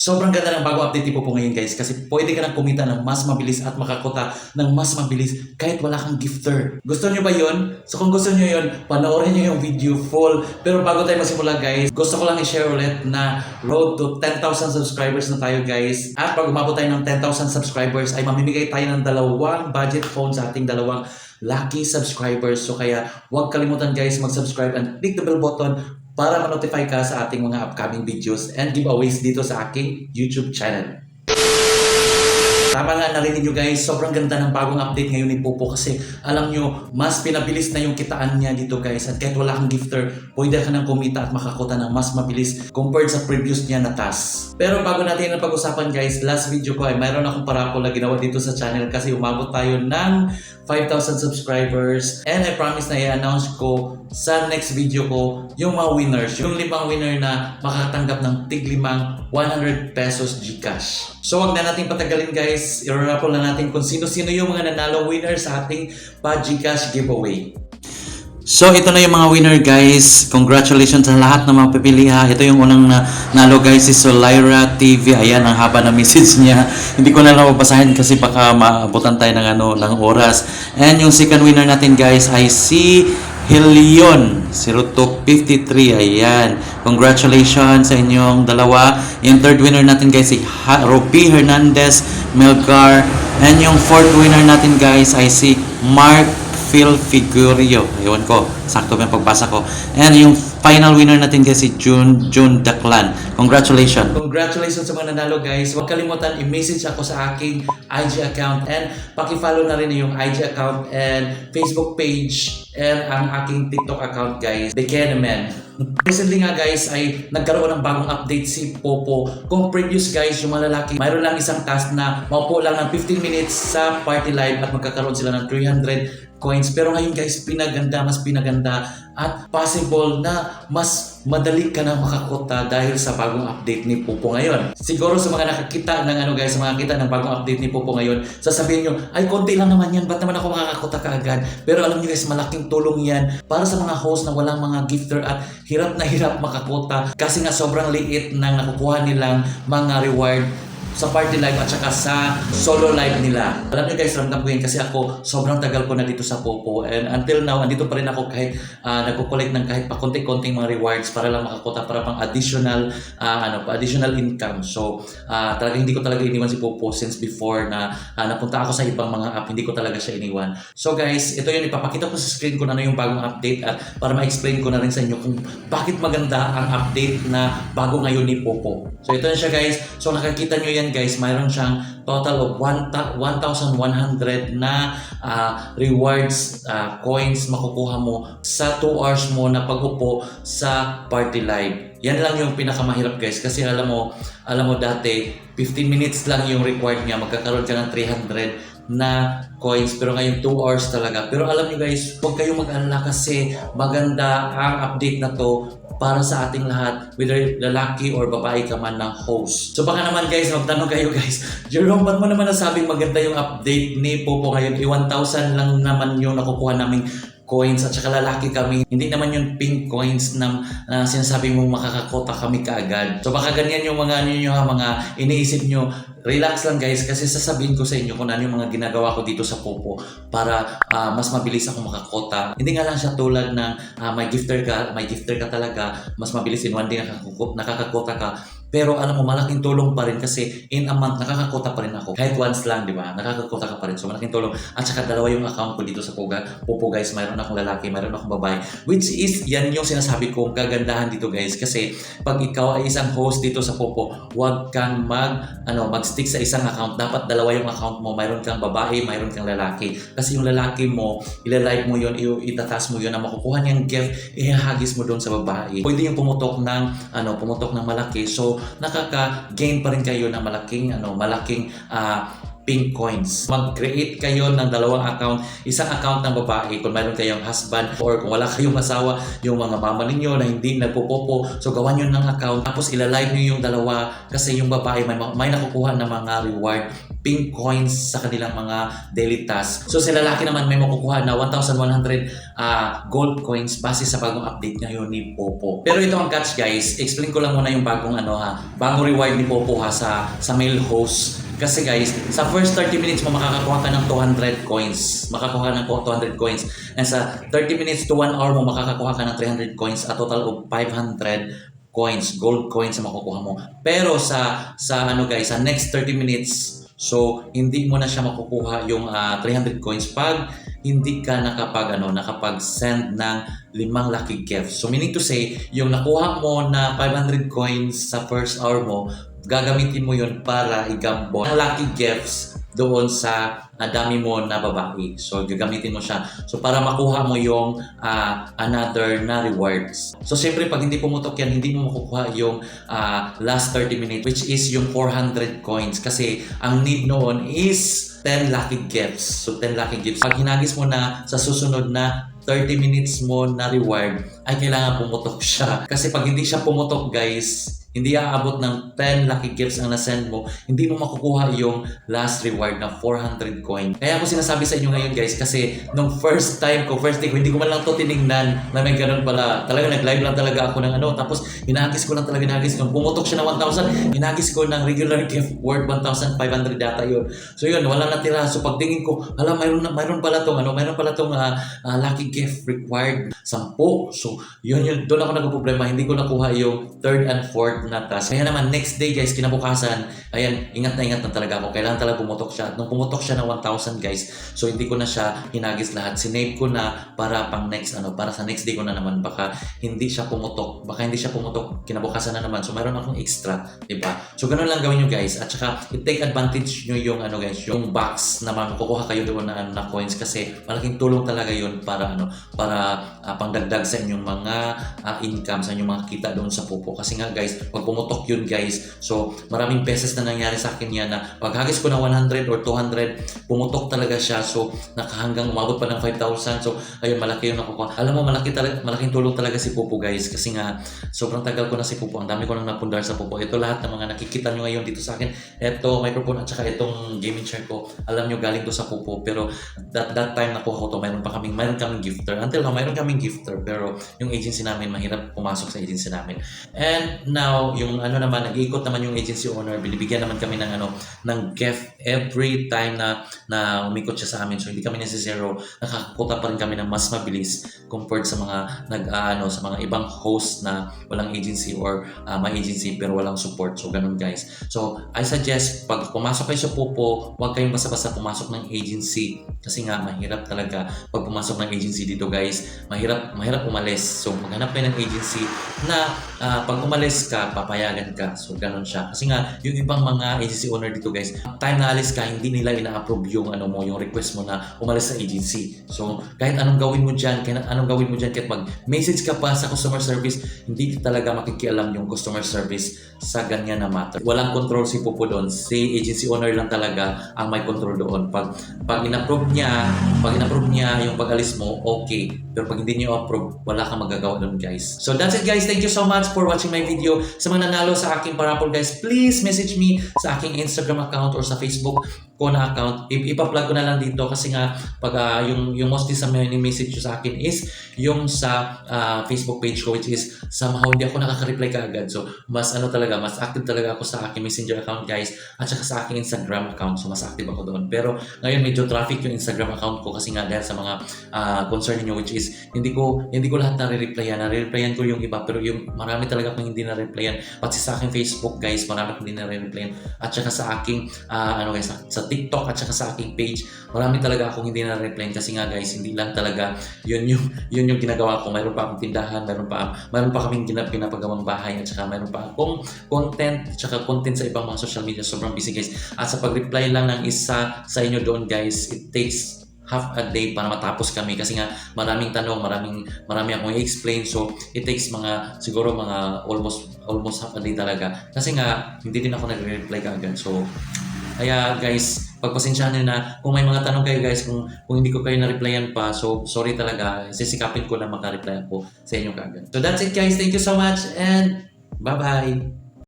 Sobrang ganda ng bago update po po ngayon guys kasi pwede ka nang kumita ng mas mabilis at makakota ng mas mabilis kahit wala kang gifter. Gusto nyo ba yon? So kung gusto nyo yon, panoorin nyo yung video full. Pero bago tayo masimula guys, gusto ko lang i-share ulit na road to 10,000 subscribers na tayo guys. At pag umabot tayo ng 10,000 subscribers ay mamimigay tayo ng dalawang budget phone sa ating dalawang lucky subscribers. So kaya huwag kalimutan guys mag-subscribe and click the bell button para ma-notify ka sa ating mga upcoming videos and giveaways dito sa aking YouTube channel. Tama nga narinig nyo guys, sobrang ganda ng bagong update ngayon ni Popo kasi alam nyo, mas pinabilis na yung kitaan niya dito guys at kahit wala kang gifter, pwede ka nang kumita at makakota ng mas mabilis compared sa previous niya na task. Pero bago natin ang pag-usapan guys, last video ko ay mayroon akong parapol na ginawa dito sa channel kasi umabot tayo ng 5,000 subscribers and I promise na i-announce ko sa next video ko yung mga winners, yung limang winner na makakatanggap ng tig limang 100 pesos Gcash. So wag na natin patagalin guys, i-raffle na natin kung sino-sino yung mga nanalo winner sa ating pa Gcash giveaway. So ito na yung mga winner guys. Congratulations sa lahat ng mga ha. Ito yung unang na, nalo guys si Solira TV. Ayan ang haba ng message niya. Hindi ko na lang babasahin kasi baka maabutan tayo ng ano ng oras. And yung second winner natin guys ay si Helion 0253. Ayan. Congratulations sa inyong dalawa. Yung third winner natin guys si Ropi Hernandez Melgar. And yung fourth winner natin guys ay si Mark Phil Figurio. Ewan ko, sakto ba yung pagbasa ko. And yung final winner natin kasi June June Daklan. Congratulations. Congratulations sa mga nanalo guys. Huwag kalimutan i-message ako sa aking IG account and paki-follow na rin yung IG account and Facebook page and ang aking TikTok account guys. Begin man. Recently nga guys ay nagkaroon ng bagong update si Popo. Kung previous guys yung mga lalaki, mayroon lang isang task na maupo lang ng 15 minutes sa party live at magkakaroon sila ng 300 coins. Pero ngayon guys, pinaganda, mas pinaganda at possible na mas madali ka na makakota dahil sa bagong update ni Popo ngayon. Siguro sa mga nakakita ng ano guys, sa mga kita ng bagong update ni Popo ngayon, sasabihin nyo, ay konti lang naman yan, ba't naman ako makakakota kaagad? Pero alam nyo guys, malaking tulong yan para sa mga host na walang mga gifter at hirap na hirap makakota kasi nga sobrang liit ng nakukuha nilang mga reward sa party live at saka sa solo live nila. Alam niyo guys, ramdam ko yun kasi ako sobrang tagal ko na dito sa Popo and until now, andito pa rin ako kahit uh, nagko-collect ng kahit pa konti-konting mga rewards para lang makakota para pang additional ah, ano pa additional income. So, uh, talaga hindi ko talaga iniwan si Popo since before na ah, napunta ako sa ibang mga app, hindi ko talaga siya iniwan. So guys, ito yun ipapakita ko sa screen ko na ano yung bagong update at para ma-explain ko na rin sa inyo kung bakit maganda ang update na bago ngayon ni Popo. So ito na siya guys. So nakakita nyo yan guys, mayroon siyang total of 1,100 na ah, rewards, ah, coins makukuha mo sa 2 hours mo na pag-upo sa party live. Yan lang yung pinakamahirap guys kasi alam mo, alam mo dati 15 minutes lang yung required niya, magkakaroon ka ng 300 na coins pero ngayon 2 hours talaga. Pero alam niyo guys, huwag kayong mag-alala kasi maganda ang update na to para sa ating lahat, whether lalaki or babae ka man ng host. So baka naman guys, magtanong kayo guys, Jerome, ba't mo naman nasabing maganda yung update ni Popo ngayon? I 1,000 lang naman yung nakukuha naming coins at saka lalaki kami. Hindi naman yung pink coins na, na sinasabi mo makakakota kami kaagad. So baka ganyan yung mga ano ha, mga iniisip nyo. Relax lang guys kasi sasabihin ko sa inyo kung ano yung mga ginagawa ko dito sa Popo para ah, mas mabilis ako makakota. Hindi nga lang siya tulad ng ah, may gifter ka, may gifter ka talaga, mas mabilis in one day nakakaku- nakakakota ka. Pero alam mo, malaking tulong pa rin kasi in a month, nakakakota pa rin ako. Kahit once lang, di ba? Nakakakota ka pa rin. So, malaking tulong. At saka dalawa yung account ko dito sa Poga. Popo guys, mayroon akong lalaki, mayroon akong babae. Which is, yan yung sinasabi kong kagandahan dito guys. Kasi pag ikaw ay isang host dito sa Popo, huwag kang mag, ano, mag-stick sa isang account. Dapat dalawa yung account mo. Mayroon kang babae, mayroon kang lalaki. Kasi yung lalaki mo, ilalike mo yun, itatas mo yun, na makukuha niyang gift, ihahagis mo doon sa babae. Pwede yung pumutok ng, ano, pumutok ng malaki. So, nakaka-gain pa rin kayo ng malaking, ano, malaking, ah, pink coins. Mag-create kayo ng dalawang account. Isang account ng babae kung mayroon kayong husband or kung wala kayong asawa, yung mga mama ninyo na hindi nagpopopo. So gawan nyo ng account. Tapos ilalive nyo yung dalawa kasi yung babae may, may nakukuha ng mga reward pink coins sa kanilang mga daily task. So sa lalaki naman may makukuha na 1,100 ah, gold coins base sa bagong update ngayon ni Popo. Pero ito ang catch guys, explain ko lang muna yung bagong ano ha, bagong reward ni Popo ha sa sa male host. Kasi guys, sa first 30 minutes mo makakakuha ka ng 200 coins. Makakakuha ng 200 coins. And sa 30 minutes to 1 hour mo makakakuha ka ng 300 coins. A total of 500 coins, gold coins na makukuha mo. Pero sa sa ano guys, sa next 30 minutes, so hindi mo na siya makukuha yung ah, 300 coins pag hindi ka nakapag ano, nakapag-send ng limang lucky gifts. So meaning to say, yung nakuha mo na 500 coins sa first hour mo, gagamitin mo yun para igambon ang lucky gifts doon sa ah, dami mo na babae. So, gagamitin mo siya. So, para makuha mo yung ah, another na rewards. So, syempre, pag hindi pumutok yan, hindi mo makukuha yung ah, last 30 minutes, which is yung 400 coins. Kasi, ang need noon is 10 lucky gifts. So, 10 lucky gifts. Pag hinagis mo na sa susunod na 30 minutes mo na reward, ay kailangan pumutok siya. Kasi pag hindi siya pumutok, guys, hindi aabot ng 10 lucky gifts ang nasend mo, hindi mo makukuha yung last reward na 400 coin. Kaya ako sinasabi sa inyo ngayon guys, kasi nung first time ko, first day ko, hindi ko man lang to tinignan na may ganun pala. Talaga nag-live lang talaga ako ng ano, tapos hinagis ko lang talaga hinagis. Nung pumutok siya ng 1,000, hinagis ko ng regular gift worth 1,500 data yun. So yun, wala natira. So pagtingin ko, hala, mayroon, na, mayroon pala tong, ano, mayroon pala tong ah, ah, lucky gift required 10. So yun, yun, doon ako nagpo-problema. Hindi ko nakuha yung third and fourth na task. Kaya naman, next day guys, kinabukasan, ayan, ingat na ingat na talaga ako. Kailangan talaga pumutok siya. At nung pumutok siya ng 1,000 guys, so hindi ko na siya hinagis lahat. Sinave ko na para pang next, ano, para sa next day ko na naman. Baka hindi siya pumutok. Baka hindi siya pumutok kinabukasan na naman. So meron akong extra, di ba? So ganun lang gawin nyo guys. At saka, i-take advantage nyo yung, ano guys, yung box na makukuha kayo doon na, ano, na coins kasi malaking tulong talaga yun para, ano, para ah, pangdagdag sa inyong mga ah, income, sa inyong mga kita doon sa pupo. Kasi nga guys, pag pumutok yun guys, so maraming beses na nangyari sa akin yan na paghagis ko na 100 or 200, pumutok talaga siya. So nakahanggang umabot pa ng 5,000. So ayun, malaki yung nakukuha. Alam mo, malaki talaga, malaking tulong talaga si Pupo guys. Kasi nga, sobrang tagal ko na si Pupo. Ang dami ko nang napundar sa Pupo. Ito lahat ng mga nakikita nyo ngayon dito sa akin. Ito, microphone at saka itong gaming chair ko. Alam nyo, galing to sa Pupo. Pero that, that time nakuha ko to, mayroon pa kaming, mayroon kaming gifter. Until now, mayroon kaming gifter. Pero yung agency namin, mahirap pumasok sa agency namin. And now, yung ano naman, nag-iikot naman yung agency owner, binibigyan naman kami ng ano, ng gift every time na na umikot siya sa amin. So hindi kami zero nakakakuta pa rin kami ng mas mabilis compared sa mga nag ah, ano sa mga ibang host na walang agency or ah, may agency pero walang support. So ganun guys. So I suggest pag pumasok kayo sa Pupo, huwag kayong basta-basta pumasok ng agency kasi nga mahirap talaga pag pumasok ng agency dito guys. Mahirap mahirap umalis. So maghanap kayo ng agency na ah, pag umalis ka, papayagan ka. So, ganun siya. Kasi nga, yung ibang mga agency owner dito guys, time na alis ka, hindi nila ina-approve yung, ano mo, yung request mo na umalis sa agency. So, kahit anong gawin mo dyan, kahit anong gawin mo dyan, kahit mag-message ka pa sa customer service, hindi talaga makikialam yung customer service sa ganyan na matter. Walang control si Pupo doon. Si agency owner lang talaga ang may control doon. Pag, pag in-approve niya, pag in-approve niya yung pag-alis mo, okay. Pero pag hindi niyo approve, wala kang magagawa doon guys. So, that's it guys. Thank you so much for watching my video. Sa mga nanalo sa aking parapol guys, please message me sa aking Instagram account or sa Facebook ko na account. Ipa-plug ko na lang dito kasi nga pag ah, yung yung mostly sa mga message sa akin is yung sa ah, Facebook page ko which is somehow hindi ako nakaka-reply kaagad. So mas ano talaga, mas active talaga ako sa aking Messenger account guys at saka sa aking Instagram account. So mas active ako doon. Pero ngayon medyo traffic yung Instagram account ko kasi nga dahil sa mga ah, concern niyo which is hindi ko hindi ko lahat na-replyan. Na-replyan ko yung iba pero yung marami talaga akong hindi na-replyan. Pati sa aking Facebook guys, marami akong hindi na-replyan. At saka sa aking ah, ano guys, sa, sa TikTok at saka sa aking page, marami talaga akong hindi na-replyan kasi nga guys, hindi lang talaga yun yung yun yung ginagawa ko. Mayroon pa akong tindahan, mayroon pa mayroon pa kaming ginap pinapagawang bahay at saka mayroon pa akong content at saka content sa ibang mga social media. Sobrang busy guys. At sa pag-reply lang ng isa sa inyo doon guys, it takes half a day para matapos kami kasi nga maraming tanong, maraming marami akong i-explain so it takes mga siguro mga almost almost half a day talaga kasi nga hindi din ako nagre-reply kaagad so kaya guys pagpasensyahan nyo na kung may mga tanong kayo guys, kung, kung hindi ko kayo na-replyan pa, so sorry talaga, sisikapin ko na maka-reply po sa inyo kagad. So that's it guys, thank you so much and bye-bye!